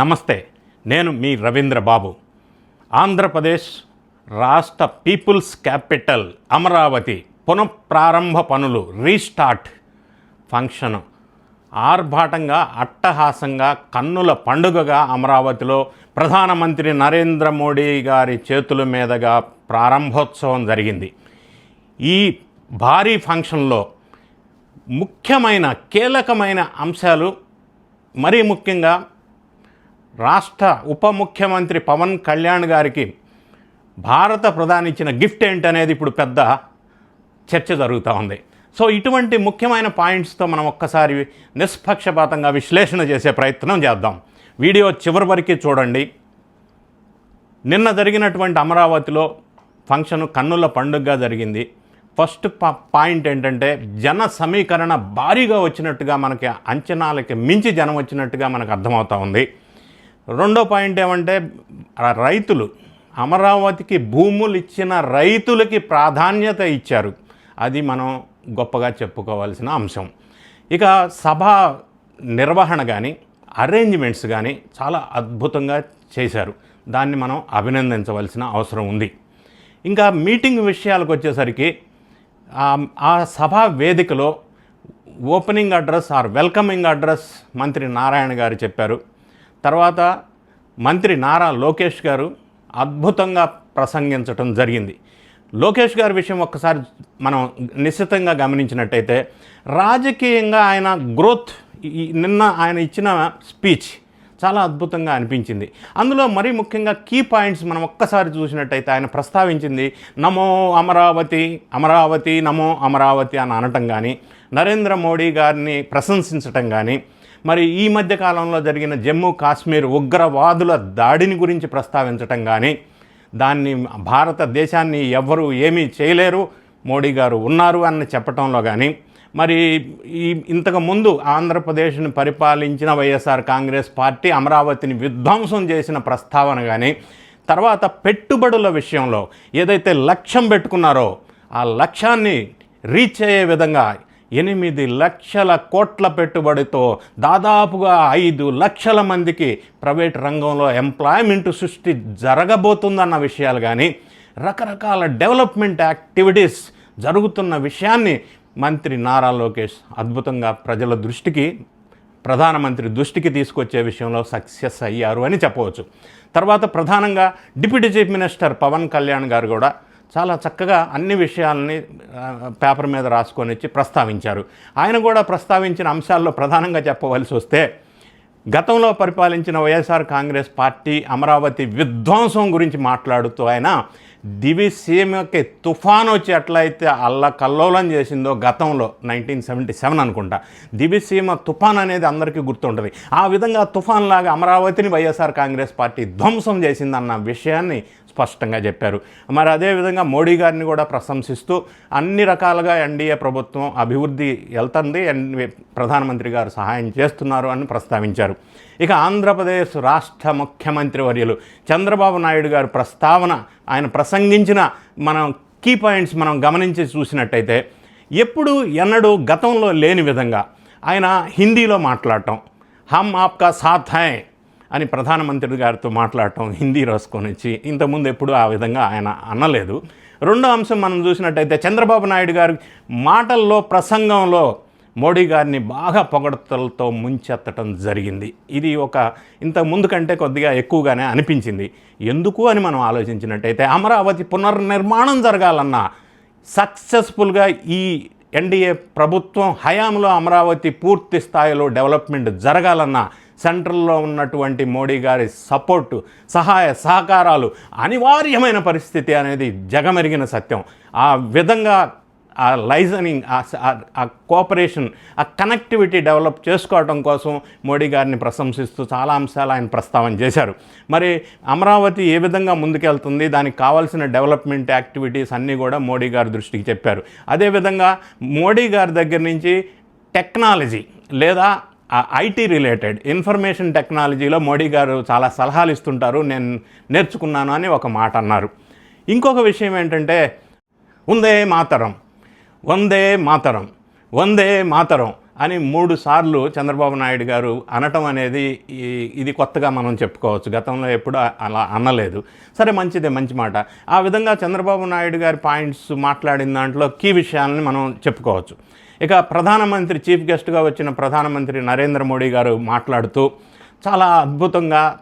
నమస్తే నేను మీ రవీంద్ర బాబు. ఆంధ్రప్రదేశ్ రాష్ట్ర పీపుల్స్ క్యాపిటల్ అమరావతి పునఃప్రారంభ పనులు రీస్టార్ట్ ఫంక్షన్. ఆర్భాటంగా అట్టహాసంగా కన్నుల పండుగగా అమరావతిలో ప్రధానమంత్రి నరేంద్ర మోడీ గారి చేతుల మీదుగా ప్రారంభోత్సవం జరిగింది. ఈ భారీ ఫంక్షన్లో ముఖ్యమైన కీలకమైన అంశాలు మరీ ముఖ్యంగా రాష్ట్ర ఉప ముఖ్యమంత్రి పవన్ కళ్యాణ్ గారికి భారత ప్రధాని ఇచ్చిన గిఫ్ట్ ఏంటనేది ఇప్పుడు పెద్ద చర్చ జరుగుతూ ఉంది. సో ఇటువంటి ముఖ్యమైన పాయింట్స్తో మనం ఒక్కసారి నిష్పక్షపాతంగా విశ్లేషణ చేసే ప్రయత్నం చేద్దాం. వీడియో చివరి వరకు చూడండి. నిన్న జరిగినటువంటి అమరావతిలో ఫంక్షన్ కన్నుల పండుగగా జరిగింది. ఫస్ట్ పాయింట్ ఏంటంటే జన సమీకరణ భారీగా వచ్చినట్టుగా మనకి అంచనాలకి మించి జనం వచ్చినట్టుగా మనకు అర్థమవుతా ఉంది. రెండో పాయింట్ ఏమంటే రైతులు అమరావతికి భూములు ఇచ్చిన రైతులకి ప్రాధాన్యత ఇచ్చారు. అది మనం గొప్పగా చెప్పుకోవాల్సిన అంశం. ఇక సభ నిర్వహణ కానీ అరేంజ్మెంట్స్ కానీ చాలా అద్భుతంగా చేశారు. దాన్ని మనం అభినందించవలసిన అవసరం ఉంది. ఇంకా మీటింగ్ విషయాలకు వచ్చేసరికి ఆ సభా వేదికలో opening address or welcoming address మంత్రి నారాయణ గారు చెప్పారు. తర్వాత మంత్రి నారా లోకేష్ గారు అద్భుతంగా ప్రసంగించటం జరిగింది. లోకేష్ గారి విషయం ఒక్కసారి మనం నిశ్చితంగా గమనించినట్టయితే రాజకీయంగా ఆయన గ్రోత్ నిన్న ఆయన ఇచ్చిన స్పీచ్ చాలా అద్భుతంగా అనిపించింది. అందులో మరీ ముఖ్యంగా కీ పాయింట్స్ మనం ఒక్కసారి చూసినట్టయితే ఆయన ప్రస్తావించింది నమో అమరావతి అమరావతి నమో అమరావతి అని అనటం కానీ నరేంద్ర మోడీ గారిని ప్రశంసించటం కానీ మరి ఈ మధ్య కాలంలో జరిగిన జమ్మూ కాశ్మీర్ ఉగ్రవాదుల దాడిని గురించి ప్రస్తావించటం కానీ దాన్ని భారతదేశాన్ని ఎవ్వరూ ఏమీ చేయలేరు మోడీ గారు ఉన్నారు అని చెప్పటంలో కానీ మరి ఈ ఇంతకు ముందు ఆంధ్రప్రదేశ్ను పరిపాలించిన వైఎస్ఆర్ కాంగ్రెస్ పార్టీ అమరావతిని విధ్వంసం చేసిన ప్రస్తావన కానీ తర్వాత పెట్టుబడుల విషయంలో ఏదైతే లక్ష్యం పెట్టుకున్నారో ఆ లక్ష్యాన్ని రీచ్ అయ్యే విధంగా ఎనిమిది లక్షల కోట్ల పెట్టుబడితో దాదాపుగా ఐదు లక్షల మందికి ప్రైవేట్ రంగంలో ఎంప్లాయ్మెంట్ సృష్టి జరగబోతుందన్న విషయాలు కానీ రకరకాల డెవలప్మెంట్ యాక్టివిటీస్ జరుగుతున్న విషయాన్ని మంత్రి నారా లోకేష్ అద్భుతంగా ప్రజల దృష్టికి ప్రధానమంత్రి దృష్టికి తీసుకొచ్చే విషయంలో సక్సెస్ అయ్యారు అని చెప్పవచ్చు. తర్వాత ప్రధానంగా deputy chief minister Pawan Kalyan garu కూడా చాలా చక్కగా అన్ని విషయాలని పేపర్ మీద రాసుకొని వచ్చి ప్రస్తావించారు. ఆయన కూడా ప్రస్తావించిన అంశాల్లో ప్రధానంగా చెప్పవలసి వస్తే గతంలో పరిపాలించిన వైఎస్ఆర్ కాంగ్రెస్ పార్టీ అమరావతి విధ్వంసం గురించి మాట్లాడుతూ ఆయన దివిసీమకి తుఫాన్ వచ్చి ఎట్లయితే అల్ల కల్లోలం చేసిందో గతంలో నైన్టీన్ సెవెంటీ సెవెన్ అనుకుంటా దివిసీమ తుఫాన్ అనేది అందరికీ గుర్తుంటుంది. ఆ విధంగా తుఫాన్ లాగా అమరావతిని వైఎస్ఆర్ కాంగ్రెస్ పార్టీ ధ్వంసం చేసిందన్న విషయాన్ని స్పష్టంగా చెప్పారు. మరి అదేవిధంగా మోడీ గారిని కూడా ప్రశంసిస్తూ అన్ని రకాలుగా ఎన్డీఏ ప్రభుత్వం అభివృద్ధి వెళ్తుంది ఎన్- ప్రధానమంత్రి గారు సహాయం చేస్తున్నారు అని ప్రస్తావించారు. ఇక ఆంధ్రప్రదేశ్ రాష్ట్ర ముఖ్యమంత్రి వర్యులు చంద్రబాబు నాయుడు గారు ప్రస్తావన ఆయన ప్రసంగించిన మనం కీ పాయింట్స్ మనం గమనించి చూసినట్టయితే ఎప్పుడు ఎన్నడూ గతంలో లేని విధంగా ఆయన హిందీలో మాట్లాడటం హమ్ ఆప్కా సాథ్ హై అని ప్రధానమంత్రి గారితో మాట్లాడటం హిందీ రాసుకొని వచ్చి ఇంతకుముందు ఎప్పుడు ఆ విధంగా ఆయన అనలేదు. రెండో అంశం మనం చూసినట్టయితే చంద్రబాబు నాయుడు గారి మాటల్లో ప్రసంగంలో మోడీ గారిని బాగా పొగడతలతో ముంచెత్తటం జరిగింది. ఇది ఒక ఇంత ముందు కంటే కొద్దిగా ఎక్కువగానే అనిపించింది. ఎందుకు అని మనం ఆలోచించినట్టయితే అమరావతి పునర్నిర్మాణం జరగాలన్నా సక్సెస్ఫుల్గా ఈ ఎన్డీఏ ప్రభుత్వం హయాంలో అమరావతి పూర్తి స్థాయిలో డెవలప్మెంట్ జరగాలన్నా సెంట్రల్లో ఉన్నటువంటి మోడీ గారి సపోర్టు సహాయ సహకారాలు అనివార్యమైన పరిస్థితి అనేది జగమెరిగిన సత్యం. ఆ విధంగా ఆ లైజనింగ్ ఆ కోఆపరేషన్ ఆ కనెక్టివిటీ డెవలప్ చేసుకోవడం కోసం మోడీ గారిని ప్రశంసిస్తూ చాలా అంశాలు ఆయన ప్రస్తావన చేశారు. మరి అమరావతి ఏ విధంగా ముందుకెళ్తుంది దానికి కావాల్సిన డెవలప్మెంట్ యాక్టివిటీస్ అన్నీ కూడా మోడీ గారి దృష్టికి చెప్పారు. అదేవిధంగా మోడీ గారి దగ్గర నుంచి టెక్నాలజీ లేదా ఐటీ రిలేటెడ్ ఇన్ఫర్మేషన్ టెక్నాలజీలో మోడీ గారు చాలా సలహాలు ఇస్తుంటారు నేను నేర్చుకున్నాను అని ఒక మాట అన్నారు. ఇంకొక విషయం ఏంటంటే ఉందే మాతరం. వందే మాతరం వందే మాతరం అని మూడు సార్లు చంద్రబాబు నాయుడు గారు అనటం అనేది ఇది కొత్తగా మనం చెప్పుకోవచ్చు. గతంలో ఎప్పుడు అలా అనలేదు. సరే మంచిదే మంచి మాట. ఆ విధంగా చంద్రబాబు నాయుడు గారి పాయింట్స్ మాట్లాడిన దాంట్లో కీ విషయాలని మనం చెప్పుకోవచ్చు. ఇక ప్రధానమంత్రి చీఫ్ గెస్ట్గా వచ్చిన ప్రధానమంత్రి నరేంద్ర మోడీ గారు మాట్లాడుతూ చాలా అద్భుతంగా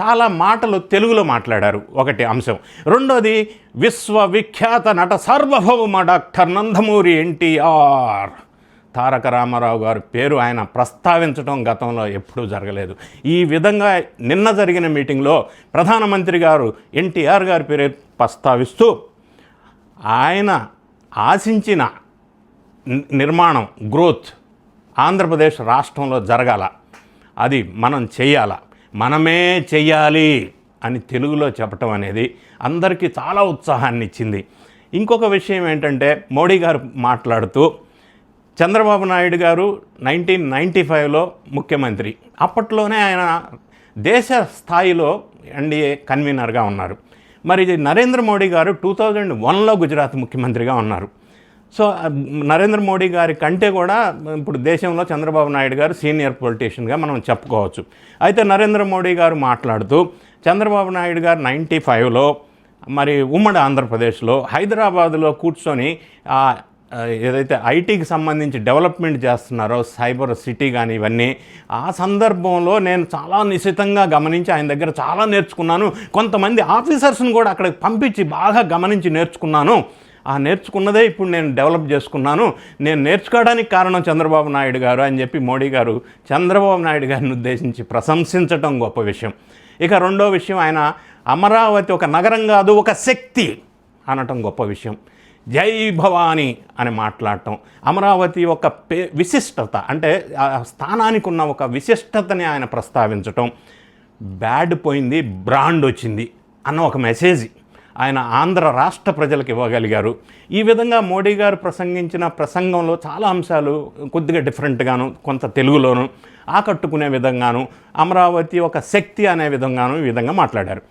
చాలా మాటలు తెలుగులో మాట్లాడారు. ఒకటి అంశం. రెండోది విశ్వవిఖ్యాత నట సార్వభౌమ డాక్టర్ నందమూరి ఎన్టీఆర్. తారక రామారావు గారి పేరు ఆయన ప్రస్తావించడం గతంలో ఎప్పుడూ జరగలేదు. ఈ విధంగా నిన్న జరిగిన మీటింగ్లో ప్రధానమంత్రి గారు ఎన్టీఆర్ గారి పేరు ప్రస్తావిస్తూ ఆయన ఆశించిన నిర్మాణం గ్రోత్ ఆంధ్రప్రదేశ్ రాష్ట్రంలో జరగాల. అది మనం చేయాలా. మనమే చెయ్యాలి అని తెలుగులో చెప్పటం అనేది అందరికీ చాలా ఉత్సాహాన్ని ఇచ్చింది. ఇంకొక విషయం ఏంటంటే మోడీ గారు మాట్లాడుతూ చంద్రబాబు నాయుడు గారు నైన్టీన్ నైంటీ ఫైవ్లో ముఖ్యమంత్రి. అప్పట్లోనే ఆయన దేశ స్థాయిలో ఎన్డీఏ కన్వీనర్గా ఉన్నారు. మరి ఇది నరేంద్ర మోడీ గారు టూ థౌజండ్ వన్లో గుజరాత్ ముఖ్యమంత్రిగా ఉన్నారు. సో నరేంద్ర మోడీ గారి కంటే కూడా ఇప్పుడు దేశంలో చంద్రబాబు నాయుడు గారు సీనియర్ పొలిటీషియన్గా మనం చెప్పుకోవచ్చు. అయితే నరేంద్ర మోడీ గారు మాట్లాడుతూ చంద్రబాబు నాయుడు గారు నైంటీ ఫైవ్లో మరి ఉమ్మడి ఆంధ్రప్రదేశ్లో హైదరాబాద్లో కూర్చొని ఏదైతే ఐటీకి సంబంధించి డెవలప్మెంట్ చేస్తున్నారో సైబర్ సిటీ కానీ ఇవన్నీ ఆ సందర్భంలో నేను చాలా నిశితంగా గమనించి ఆయన దగ్గర చాలా నేర్చుకున్నాను. కొంతమంది ఆఫీసర్స్ని కూడా అక్కడికి పంపించి బాగా గమనించి నేర్చుకున్నాను. ఆ నేర్చుకున్నదే ఇప్పుడు నేను డెవలప్ చేసుకున్నాను. నేను నేర్చుకోవడానికి కారణం చంద్రబాబు నాయుడు గారు అని చెప్పి మోడీ గారు చంద్రబాబు నాయుడు గారిని ఉద్దేశించి ప్రశంసించటం గొప్ప విషయం. ఇక రెండో విషయం ఆయన అమరావతి ఒక నగరం కాదు ఒక శక్తి అనటం గొప్ప విషయం. జై భవానీ అని మాట్లాడటం. అమరావతి ఒక పే విశిష్టత అంటే ఆ స్థానానికి ఉన్న ఒక విశిష్టతని ఆయన ప్రస్తావించటం. బ్యాడ్ పోయింది బ్రాండ్ వచ్చింది అన్న ఒక మెసేజ్. ఆయన ఆంధ్ర రాష్ట్ర ప్రజలకు ఇవ్వగలిగారు. ఈ విధంగా మోడీ గారు ప్రసంగించిన ప్రసంగంలో చాలా అంశాలు కొద్దిగా డిఫరెంట్గాను కొంత తెలుగులోను ఆకట్టుకునే విధంగాను అమరావతి ఒక శక్తి అనే విధంగాను ఈ విధంగా మాట్లాడారు.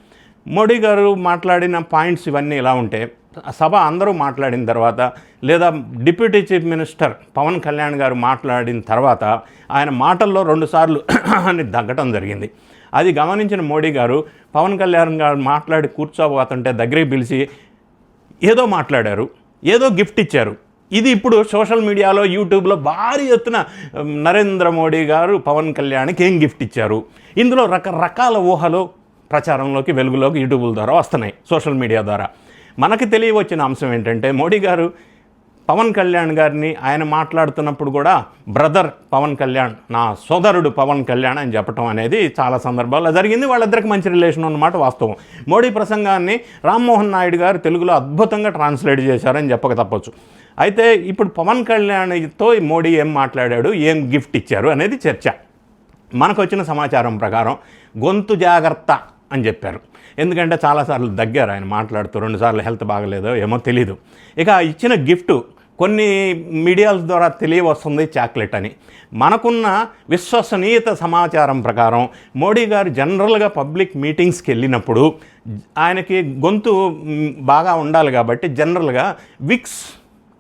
మోడీ గారు మాట్లాడిన పాయింట్స్ ఇవన్నీ ఇలా ఉంటే సభ అందరూ మాట్లాడిన తర్వాత లేదా deputy chief minister Pawan Kalyan garu మాట్లాడిన తర్వాత ఆయన మాటల్లో రెండుసార్లు అని దగ్గటం జరిగింది. అది గమనించిన మోడీ గారు పవన్ కళ్యాణ్ గారు మాట్లాడి కూర్చోబోతుంటే దగ్గరికి పిలిచి ఏదో మాట్లాడారు ఏదో గిఫ్ట్ ఇచ్చారు. ఇది ఇప్పుడు సోషల్ మీడియాలో యూట్యూబ్లో భారీ ఎత్తున నరేంద్ర మోడీ గారు పవన్ కళ్యాణ్కి ఏం గిఫ్ట్ ఇచ్చారు? ఇందులో రకరకాల ఊహలు ప్రచారంలోకి వెలుగులోకి యూట్యూబ్ల ద్వారా వస్తున్నాయి సోషల్ మీడియా ద్వారా. మనకి తెలియవచ్చిన అంశం ఏంటంటే మోడీ గారు పవన్ కళ్యాణ్ గారిని ఆయన మాట్లాడుతున్నప్పుడు కూడా బ్రదర్ పవన్ కళ్యాణ్ నా సోదరుడు పవన్ కళ్యాణ్ అని చెప్పడం అనేది చాలా సందర్భాల్లో జరిగింది. వాళ్ళిద్దరికి మంచి రిలేషన్ ఉన్నమాట వాస్తవం. మోడీ ప్రసంగాన్ని రామ్మోహన్ నాయుడు గారు తెలుగులో అద్భుతంగా ట్రాన్స్లేట్ చేశారని చెప్పక తప్పచ్చు. అయితే ఇప్పుడు పవన్ కళ్యాణ్తో మోడీ ఏం మాట్లాడాడు ఏం గిఫ్ట్ ఇచ్చారు అనేది చర్చ. మనకు వచ్చిన సమాచారం ప్రకారం గొంతు జాగ్రత్త అని చెప్పారు. ఎందుకంటే చాలాసార్లు దగ్గర ఆయన మాట్లాడుతూ రెండుసార్లు హెల్త్ బాగలేదో ఏమో తెలీదు. ఇక ఇచ్చిన గిఫ్ట్ కొన్ని మీడియాల ద్వారా తెలియవస్తుంది చాక్లెట్ అని. మనకున్న విశ్వసనీయత సమాచారం ప్రకారం మోడీ గారు జనరల్గా పబ్లిక్ మీటింగ్స్కి వెళ్ళినప్పుడు ఆయనకి గొంతు బాగా ఉండాలి కాబట్టి జనరల్గా విక్స్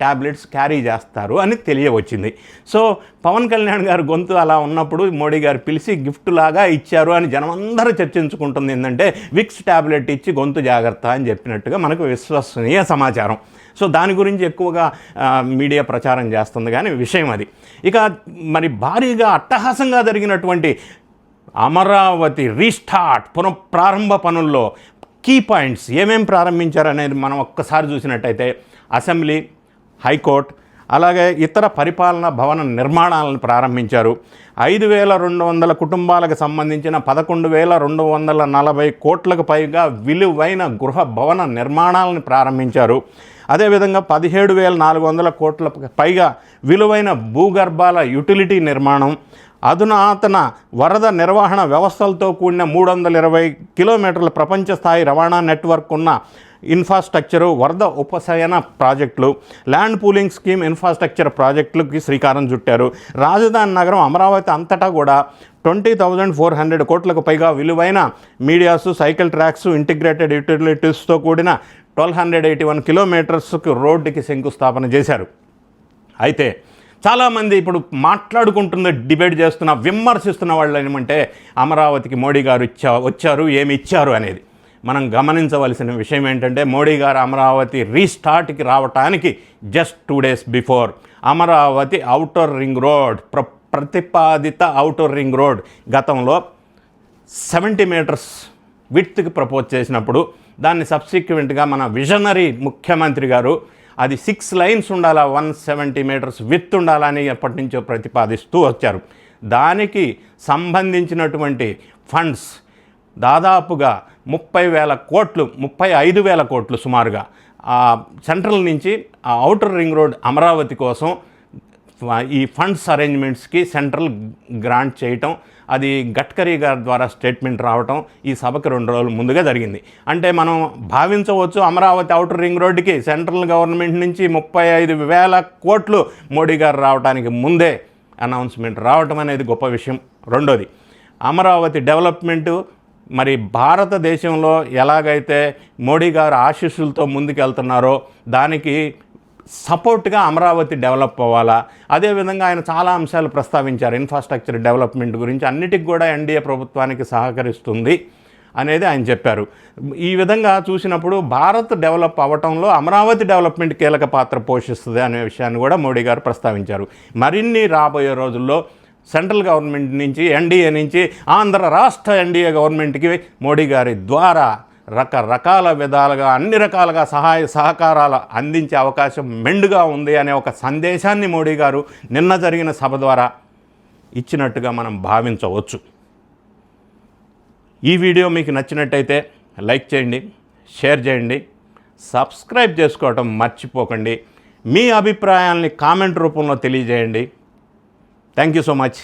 ట్యాబ్లెట్స్ క్యారీ చేస్తారు అని తెలియవచ్చింది. సో పవన్ కళ్యాణ్ గారు గొంతు అలా ఉన్నప్పుడు మోడీ గారు పిలిచి గిఫ్ట్ లాగా ఇచ్చారు అని జనం అందరూ చర్చించుకుంటుంది ఏంటంటే విక్స్ ట్యాబ్లెట్ ఇచ్చి గొంతు జాగ్రత్త అని చెప్పినట్టుగా మనకు విశ్వసనీయ సమాచారం. సో దాని గురించి ఎక్కువగా మీడియా ప్రచారం చేస్తుంది కానీ విషయం అది. ఇక మరి భారీగా అట్టహాసంగా జరిగినటువంటి అమరావతి రీస్టార్ట్ పునఃప్రారంభ పనుల్లో కీ పాయింట్స్ ఏమేం ప్రారంభించారనేది మనం ఒక్కసారి చూసినట్టయితే అసెంబ్లీ హైకోర్టు అలాగే ఇతర పరిపాలన భవన నిర్మాణాలను ప్రారంభించారు. ఐదు వేల రెండు వందల కుటుంబాలకు సంబంధించిన పదకొండు వేల రెండు వందల నలభై కోట్లకు పైగా విలువైన గృహ భవన నిర్మాణాలను ప్రారంభించారు. అదేవిధంగా పదిహేడు వేల నాలుగు వందల కోట్ల పైగా విలువైన భూగర్భాల యుటిలిటీ నిర్మాణం అధునాతన వరద నిర్వహణ వ్యవస్థలతో కూడిన మూడు వందల ఇరవై కిలోమీటర్ల ప్రపంచ స్థాయి రవాణా నెట్వర్క్ ఉన్న ఇన్ఫ్రాస్ట్రక్చరు వరద ఉపశయన ప్రాజెక్టులు ల్యాండ్ పూలింగ్ స్కీమ్ ఇన్ఫ్రాస్ట్రక్చర్ ప్రాజెక్టులకి శ్రీకారం చుట్టారు. రాజధాని నగరం అమరావతి అంతటా కూడా ట్వంటీ థౌజండ్ ఫోర్ హండ్రెడ్ కోట్లకు పైగా విలువైన మీడియాస్ సైకిల్ ట్రాక్స్ ఇంటిగ్రేటెడ్ యూటిలిటీస్తో కూడిన ట్వెల్వ్ హండ్రెడ్ ఎయిటీ వన్ కిలోమీటర్స్కి రోడ్డుకి శంకుస్థాపన చేశారు. అయితే చాలామంది ఇప్పుడు మాట్లాడుకుంటున్న డిబేట్ చేస్తున్న విమర్శిస్తున్న వాళ్ళు ఏమంటే అమరావతికి మోడీ గారు ఇచ్చా వచ్చారు ఏమి ఇచ్చారు అనేది. మనం గమనించవలసిన విషయం ఏంటంటే మోడీ గారు అమరావతి రీస్టార్ట్కి రావటానికి just two days before Amaravati outer ring road ప్ర ప్రతిపాదిత అవుటర్ రింగ్ రోడ్ గతంలో సెవెంటీ మీటర్స్ విడ్త్కి ప్రపోజ్ చేసినప్పుడు దాన్ని సబ్సిక్వెంట్గా మన విజనరీ ముఖ్యమంత్రి గారు అది సిక్స్ లైన్స్ ఉండాలా వన్ సెవెంటీ మీటర్స్ విత్ ఉండాలని ఎప్పటి నుంచో ప్రతిపాదిస్తూ వచ్చారు. దానికి సంబంధించినటువంటి ఫండ్స్ దాదాపుగా ముప్పై వేల కోట్లు ముప్పై ఐదు వేల కోట్లు సుమారుగా. ఆ సెంట్రల్ నుంచి ఆ అవుటర్ రింగ్ రోడ్ అమరావతి కోసం ఈ ఫండ్స్ అరేంజ్మెంట్స్కి సెంట్రల్ గ్రాంట్ చేయటం అది గడ్కరీ గారి ద్వారా స్టేట్మెంట్ రావటం ఈ సభకు రెండు రోజుల ముందుగా జరిగింది. అంటే మనం భావించవచ్చు అమరావతి అవుటర్ రింగ్ రోడ్డుకి సెంట్రల్ గవర్నమెంట్ నుంచి ముప్పై ఐదు వేల కోట్లు మోడీ గారు రావడానికి ముందే అనౌన్స్మెంట్ రావటం అనేది గొప్ప విషయం. రెండోది అమరావతి డెవలప్మెంటు మరి భారతదేశంలో ఎలాగైతే మోడీ గారు ఆశీస్సులతో ముందుకెళ్తున్నారో దానికి సపోర్ట్గా అమరావతి డెవలప్ అవ్వాలా? అదేవిధంగా ఆయన చాలా అంశాలు ప్రస్తావించారు. ఇన్ఫ్రాస్ట్రక్చర్ డెవలప్మెంట్ గురించి అన్నిటికి కూడా ఎన్డీఏ ప్రభుత్వానికి సహకరిస్తుంది అనేది ఆయన చెప్పారు. ఈ విధంగా చూసినప్పుడు భారత్ డెవలప్ అవ్వటంలో అమరావతి డెవలప్మెంట్ కీలక పాత్ర పోషిస్తుంది అనే విషయాన్ని కూడా మోడీ గారు ప్రస్తావించారు. మరిన్ని రాబోయే రోజుల్లో సెంట్రల్ గవర్నమెంట్ నుంచి ఎన్డీఏ నుంచి ఆంధ్ర రాష్ట్ర ఎన్డీఏ గవర్నమెంట్కి మోడీ గారి ద్వారా రకరకాల విధాలుగా అన్ని రకాలుగా సహాయ సహకారాలు అందించే అవకాశం మెండుగా ఉంది అనే ఒక సందేశాన్ని మోడీ గారు నిన్న జరిగిన సభ ద్వారా ఇచ్చినట్టుగా మనం భావించవచ్చు. ఈ వీడియో మీకు నచ్చినట్టయితే లైక్ చేయండి షేర్ చేయండి సబ్స్క్రైబ్ చేసుకోవటం మర్చిపోకండి. మీ అభిప్రాయాల్ని కామెంట్ రూపంలో తెలియజేయండి. Thank you so much.